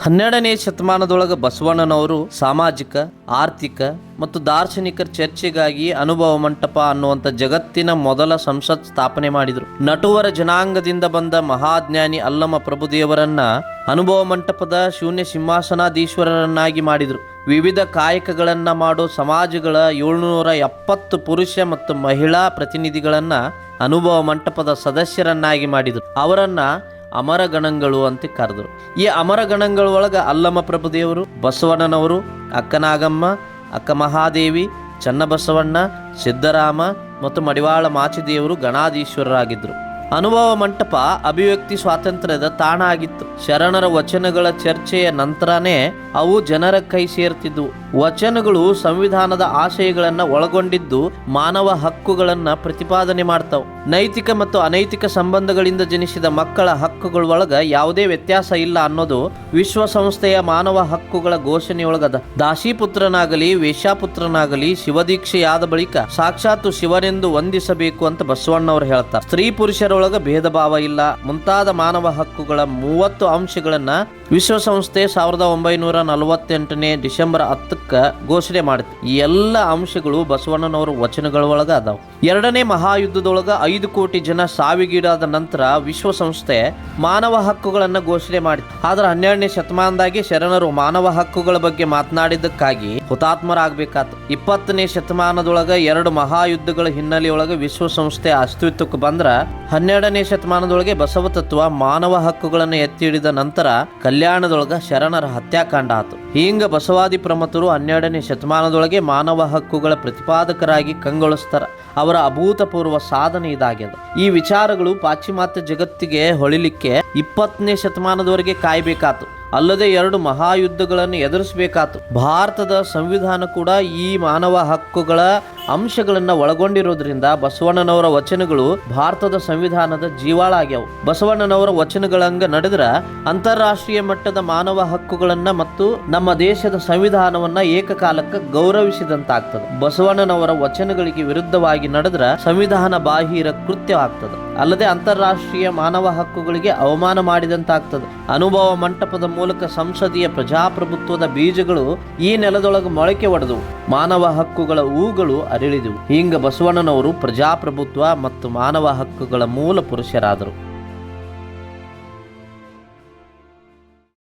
ಹನ್ನೆರಡನೇ ಶತಮಾನದೊಳಗೆ ಬಸವಣ್ಣನವರು ಸಾಮಾಜಿಕ, ಆರ್ಥಿಕ ಮತ್ತು ದಾರ್ಶನಿಕರ ಚರ್ಚೆಗಾಗಿ ಅನುಭವ ಮಂಟಪ ಅನ್ನುವಂಥ ಜಗತ್ತಿನ ಮೊದಲ ಸಂಸತ್ ಸ್ಥಾಪನೆ ಮಾಡಿದರು. ನಟುವರ ಜನಾಂಗದಿಂದ ಬಂದ ಮಹಾಜ್ಞಾನಿ ಅಲ್ಲಮ ಪ್ರಭುದೇವರನ್ನ ಅನುಭವ ಮಂಟಪದ ಶೂನ್ಯ ಸಿಂಹಾಸನಾಧೀಶ್ವರರನ್ನಾಗಿ ಮಾಡಿದರು. ವಿವಿಧ ಕಾಯಕಗಳನ್ನು ಮಾಡೋ ಸಮಾಜಗಳ ಏಳ್ನೂರ ಎಪ್ಪತ್ತು ಪುರುಷ ಮತ್ತು ಮಹಿಳಾ ಪ್ರತಿನಿಧಿಗಳನ್ನ ಅನುಭವ ಮಂಟಪದ ಸದಸ್ಯರನ್ನಾಗಿ ಮಾಡಿದರು. ಅವರನ್ನ ಅಮರಗಣಗಳು ಅಂತ ಕರೆದರು. ಈ ಅಮರಗಣಗಳ ಒಳಗೆ ಅಲ್ಲಮ್ಮ ಪ್ರಭುದೇವರು, ಬಸವಣ್ಣನವರು, ಅಕ್ಕನಾಗಮ್ಮ, ಅಕ್ಕ ಮಹಾದೇವಿ, ಚನ್ನಬಸವಣ್ಣ, ಸಿದ್ದರಾಮ ಮತ್ತು ಮಡಿವಾಳ ಮಾಚಿದೇವರು ಗಣಾಧೀಶ್ವರರಾಗಿದ್ದರು ಅನುಭವ ಮಂಟಪ ಅಭಿವ್ಯಕ್ತಿ ಸ್ವಾತಂತ್ರ್ಯದ ತಾಣ ಆಗಿತ್ತು ಶರಣರ ವಚನಗಳ ಚರ್ಚೆಯ ನಂತರನೇ ಅವು ಜನರ ಕೈ ಸೇರ್ತಿದ್ವು. ವಚನಗಳು ಸಂವಿಧಾನದ ಆಶಯಗಳನ್ನ ಒಳಗೊಂಡಿದ್ದು ಮಾನವ ಹಕ್ಕುಗಳನ್ನ ಪ್ರತಿಪಾದನೆ ಮಾಡ್ತಾವ್. ನೈತಿಕ ಮತ್ತು ಅನೈತಿಕ ಸಂಬಂಧಗಳಿಂದ ಜನಿಸಿದ ಮಕ್ಕಳ ಹಕ್ಕುಗಳ ಒಳಗ ಯಾವುದೇ ವ್ಯತ್ಯಾಸ ಇಲ್ಲ ಅನ್ನೋದು ವಿಶ್ವಸಂಸ್ಥೆಯ ಮಾನವ ಹಕ್ಕುಗಳ ಘೋಷಣೆಯೊಳಗದ. ದಾಸಿಪುತ್ರನಾಗಲಿ, ವೇಶ್ಯಾಪುತ್ರನಾಗಲಿ ಶಿವದೀಕ್ಷೆಯಾದ ಬಳಿಕ ಸಾಕ್ಷಾತ್ ಶಿವನೆಂದು ವಂದಿಸಬೇಕು ಅಂತ ಬಸವಣ್ಣವರು ಹೇಳ್ತಾರೆ. ಸ್ತ್ರೀ ಪುರುಷರೊಳಗ ಭೇದ ಭಾವ ಇಲ್ಲ. ಮುಂತಾದ ಮಾನವ ಹಕ್ಕುಗಳ ಮೂವತ್ತು ಅಂಶಗಳನ್ನ ವಿಶ್ವಸಂಸ್ಥೆ ಸಾವಿರದ ಒಂಬೈನೂರ ನಲವತ್ತೆಂಟನೇ ಡಿಸೆಂಬರ್ ಹತ್ತಕ್ಕ ಘೋಷಣೆ ಮಾಡಿತು ಈ ಎಲ್ಲ ಅಂಶಗಳು ಬಸವಣ್ಣನವರ ವಚನಗಳೊಳಗ ಅದಾವ. ಎರಡನೇ ಮಹಾಯುದ್ಧದೊಳಗ ಐದು ಕೋಟಿ ಜನ ಸಾವಿಗೀಡಾದ ನಂತರ ವಿಶ್ವಸಂಸ್ಥೆ ಮಾನವ ಹಕ್ಕುಗಳನ್ನ ಘೋಷಣೆ ಮಾಡಿತು ಆದ್ರೆ ಹನ್ನೆರಡನೇ ಶತಮಾನದಾಗಿ ಶರಣರು ಮಾನವ ಹಕ್ಕುಗಳ ಬಗ್ಗೆ ಮಾತನಾಡಿದ್ದಕ್ಕಾಗಿ ಹುತಾತ್ಮರಾಗಬೇಕಾತು. ಇಪ್ಪತ್ತನೇ ಶತಮಾನದೊಳಗ ಎರಡು ಮಹಾಯುದ್ಧಗಳ ಹಿನ್ನೆಲೆಯೊಳಗ ವಿಶ್ವಸಂಸ್ಥೆ ಅಸ್ತಿತ್ವಕ್ಕೆ ಬಂದ್ರ ಹನ್ನೆರಡನೇ ಶತಮಾನದೊಳಗೆ ಬಸವ ತತ್ವ ಮಾನವ ಹಕ್ಕುಗಳನ್ನು ಎತ್ತಿ ಹಿಡಿದ ನಂತರ ಕಲ್ಯಾಣದೊಳಗ ಶರಣರ ಹತ್ಯಾಕಾಂಡ ಆತು. ಹಿಂಗ ಬಸವಾದಿ ಪ್ರಮತರು ಹನ್ನೆರಡನೇ ಶತಮಾನದೊಳಗೆ ಮಾನವ ಹಕ್ಕುಗಳ ಪ್ರತಿಪಾದಕರಾಗಿ ಕಂಗೊಳಿಸ್ತಾರ. ಅವರ ಅಭೂತಪೂರ್ವ ಸಾಧನೆ ಇದಾಗ್ಯದ. ಈ ವಿಚಾರಗಳು ಪಾಶ್ಚಿಮಾತ್ಯ ಜಗತ್ತಿಗೆ ಹೊಳಿಲಿಕ್ಕೆ ಇಪ್ಪತ್ತನೇ ಶತಮಾನದವರೆಗೆ ಕಾಯ್ಬೇಕಾತು. ಅಲ್ಲದೆ ಎರಡು ಮಹಾಯುದ್ಧಗಳನ್ನು ಎದುರಿಸಬೇಕಾತು. ಭಾರತದ ಸಂವಿಧಾನ ಕೂಡ ಈ ಮಾನವ ಹಕ್ಕುಗಳ ಅಂಶಗಳನ್ನ ಒಳಗೊಂಡಿರೋದ್ರಿಂದ ಬಸವಣ್ಣನವರ ವಚನಗಳು ಭಾರತದ ಸಂವಿಧಾನದ ಜೀವಾಳ ಆಗ್ಯಾವು. ಬಸವಣ್ಣನವರ ವಚನಗಳಂಗ ನಡೆದ್ರ ಅಂತಾರಾಷ್ಟ್ರೀಯ ಮಟ್ಟದ ಮಾನವ ಹಕ್ಕುಗಳನ್ನ ಮತ್ತು ನಮ್ಮ ದೇಶದ ಸಂವಿಧಾನವನ್ನ ಏಕಕಾಲಕ್ಕೆ ಗೌರವಿಸಿದಂತಾಗ್ತದೆ. ಬಸವಣ್ಣನವರ ವಚನಗಳಿಗೆ ವಿರುದ್ಧವಾಗಿ ನಡೆದ್ರ ಸಂವಿಧಾನ ಬಾಹಿರ ಕೃತ್ಯ ಆಗ್ತದೆ. ಅಲ್ಲದೆ ಅಂತಾರಾಷ್ಟ್ರೀಯ ಮಾನವ ಹಕ್ಕುಗಳಿಗೆ ಅವಮಾನ ಮಾಡಿದಂತಾಗ್ತದೆ. ಅನುಭವ ಮಂಟಪದ ಮೂಲಕ ಸಂಸದೀಯ ಪ್ರಜಾಪ್ರಭುತ್ವದ ಬೀಜಗಳು ಈ ನೆಲದೊಳಗೆ ಮೊಳಕೆ ಒಡೆದವು. ಮಾನವ ಹಕ್ಕುಗಳ ಹೂಗಳು ಅರಳಿದವು. ಹಿಂಗ ಬಸವಣ್ಣನವರು ಪ್ರಜಾಪ್ರಭುತ್ವ ಮತ್ತು ಮಾನವ ಹಕ್ಕುಗಳ ಮೂಲ ಪುರುಷರಾದರು.